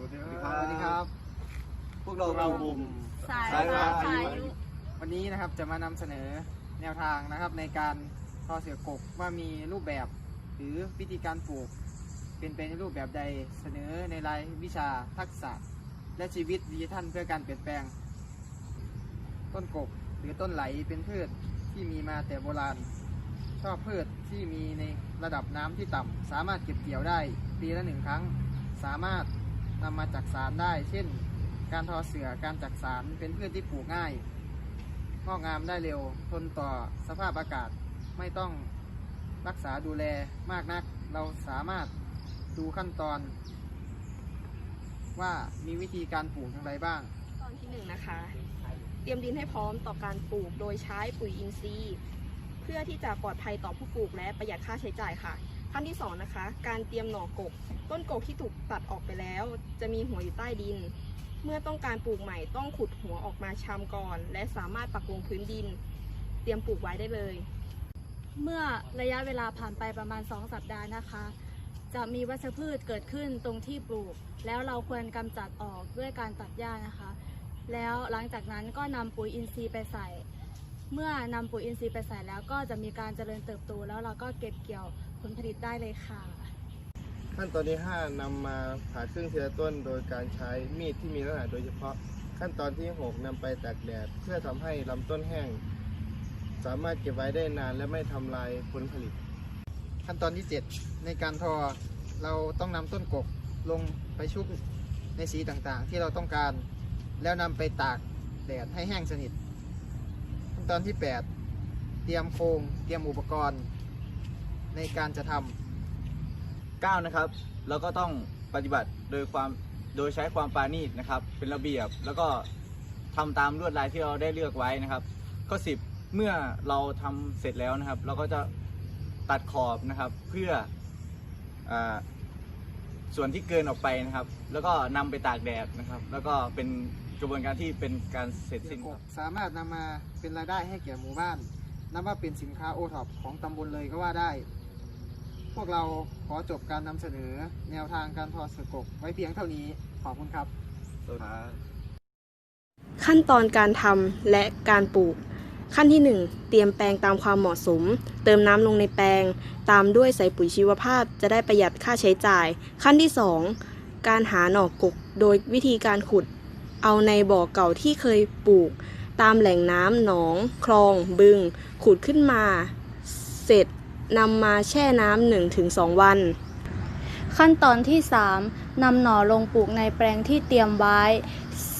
วัสดีสวัสดีครับ พวกเราเราบุมสายสายฟ้าฟ้าพายุวันนี้นะครับจะมานำเสนอแนวทางนะครับ ในการทอเสือกกว่ามีรูปแบบ หรือวิธีการปลูก เป็นไปในรูปแบบใดเสนอในรายวิชาทักษะ และชีวิตดิจิทัลเพื่อการเปลี่ยนแปลง ต้นกกหรือต้นไหลเป็นพืชที่มีมาแต่โบราณ ชอบพืชที่มีในระดับน้ำที่ต่ำสามารถเก็บเกี่ยวได้ปีละหนึ่งครั้ง สามารถ นำมาจักสารได้ เช่น การทอเสือการจักสารเป็นพืชที่ปลูกง่ายงอกงามได้เร็ว ทนต่อสภาพอากาศไม่ต้องรักษาดูแลมากนัก เราสามารถดูขั้นตอน ว่ามีวิธีการปลูกอย่างไรบ้าง ตอนที่หนึ่งนะคะ เตรียมดินให้พร้อมต่อการปลูกโดยใช้ปุ๋ยอินทรีย์ พื่อที่จะปลอดภัยต่อผู้ปลูกและประหยัดค่าใช้จ่ายค่ะ ขั้นที่สองนะคะ การเตรียมหน่อกก ต้นกกที่ถูกตัดออกไปแล้ว จะมีหัวอยู่ใต้ดิน เมื่อต้องการปลูกใหม่ต้องขุดหัวออกมาชำก่อน และสามารถปักลงพื้นดิน เตรียมปลูกไว้ได้เลย เมื่อระยะเวลาผ่านไปประมาณ 2 สัปดาห์นะคะ จะมีวัชพืชเกิดขึ้นตรงที่ปลูก แล้วเราควรกำจัดออกด้วยการตัดหญ้านะคะ แล้วหลังจากนั้นก็นำปุ๋ยอินทรีย์ไปใส่ เมื่อนำปุ๋ยอินทรีย์ไปใส่แล้วก็จะมีการเจริญเติบโตแล้วเราก็เก็บเกี่ยวผลผลิตได้เลยค่ะ ขั้นตอนที่5นำมาผ่าครึ่งทีละต้นโดยการใช้มีดที่มีลักษณะโดยเฉพาะ ขั้นตอนที่ 6นำไปตากแดดเพื่อทำให้ลำต้นแห้ง สามารถเก็บไว้ได้นานและไม่ทำลายผลผลิต ขั้นตอนที่ 7 ในการทอเราต้องนำต้นกกลงไปชุบในสีต่างๆ ที่เราต้องการ แล้วนำไปตากแดดให้แห้งสนิท ตอนที่ 8 เตรียมโครงเตรียมอุปกรณ์ในการจะทำ9นะครับเราก็ต้องปฏิบัติโดยความโดยใช้ความปราณีตนะครับ เป็นระเบียบแล้วก็ทำตามลวดลายที่เราได้เลือกไว้นะครับ ข้อ 10 เมื่อเราทำเสร็จแล้วนะครับ เราก็จะตัดขอบนะครับเพื่ออส่วนที่เกินออกไปนะครับ แล้วก็นำไปตากแดดนะครับ แล้วก็เป็น กระบวนการที่เป็นการเสร็จเสืสิ้อนกคกรับสามารถนำมาเป็นรายได้ให้แก่หมู่บ้าน นับว่าเป็นสินค้าโอท็อปของตำบลเลยก็ว่าได้ พวกเราขอจบการนำเสนอ แนวทางการทอเสือกกไว้เพียงเท่านี้ขอบคุณครับ ขั้นตอนการทำและการปลูก ขั้นที่ 1 เตรียมแปลงตามความเหมาะสม เติมน้ำลงในแปลง ตามด้วยใส่ปุ๋ยชีวภาพจะได้ประหยัดค่าใช้จ่าย ขั้นที่ 2 การหาหน่อกก โดยวิธีการขุด เอาในบ่อเก่าที่เคยปลูก ตามแหล่งน้ำหนอง คลอง บึง ขุดขึ้นมา เสร็จนำมาแช่น้ำหนึ่งถึงสองวัน ขั้นตอนที่ 3นำหน่อลงปลูกในแปลงที่เตรียมไว้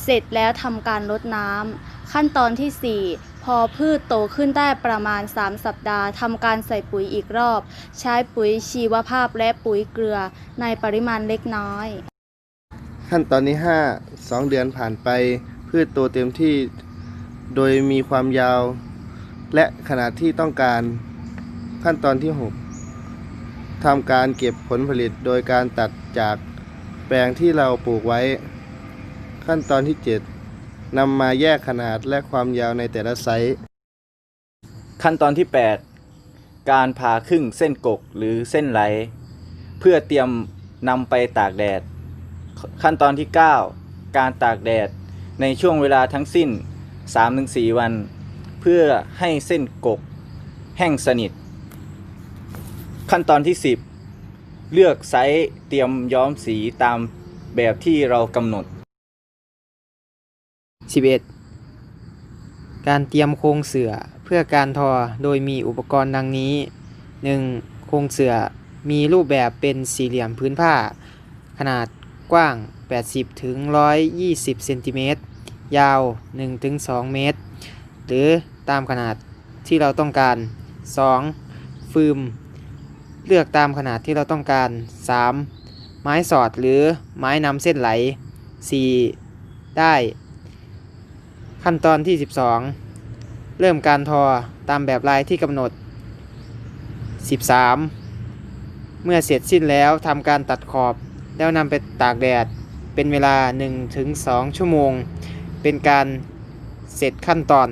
เสร็จแล้วทำการรดน้ำ ขั้นตอนทีสี่ 4พอพืชโตขึ้นได้ประมาณ 3 สัปดาห์ทำการใส่ปุ๋ยอีกรอบ ใช้ปุ๋ยชีวภาพและปุ๋ยเกลือในปริมาณเล็กน้อย ขั้นตอนที่5 2 เดือนผ่านไป พืชโตเต็มที่ โดยมีความยาว และขนาดที่ต้องการ ขั้นตอนที่ 6ทำการเก็บผลผลิตโดยการตัดจากแปลงที่เราปลูกไว้ ขั้นตอนที่ 7นำมาแยกขนาดและความยาวในแต่ละไซส์ขั้นตอนที่ 8 การผ่าครึ่งเส้นกกหรือเส้นไหล เพื่อเตรียมนำไปตากแดด ขั้นตอนที่ 9 การตากแดดในช่วงเวลาทั้งสิ้น 3-4 วัน เพื่อให้เส้นกกแห้งสนิท ขั้นตอนที่ 10 เลือกไซส์เตรียมย้อมสีตามแบบที่เรากำหนด 11. การเตรียมโครงเสือเพื่อการทอโดยมีอุปกรณ์ดังนี้ 1. โครงเสือมีรูปแบบเป็นสี่เหลี่ยมพื้นผ้า ขนาด กว้าง 80ถึง120เซนติเมตรยาว1ถึง2เมตร หรือตามขนาดที่เราต้องการ 2. ฟืมเลือกตามขนาดที่เราต้องการ 3. ไม้สอดหรือไม้นำเส้นไหล 4. ได้ ขั้นตอนที่ 12 เริ่มการทอตามแบบลายที่กำหนด 13 เมื่อเสร็จสิ้นแล้วทำการตัดขอบ แล้วนำไปตากแดดเป็นเวลา 1-2 ชั่วโมง เป็นการเสร็จขั้นตอน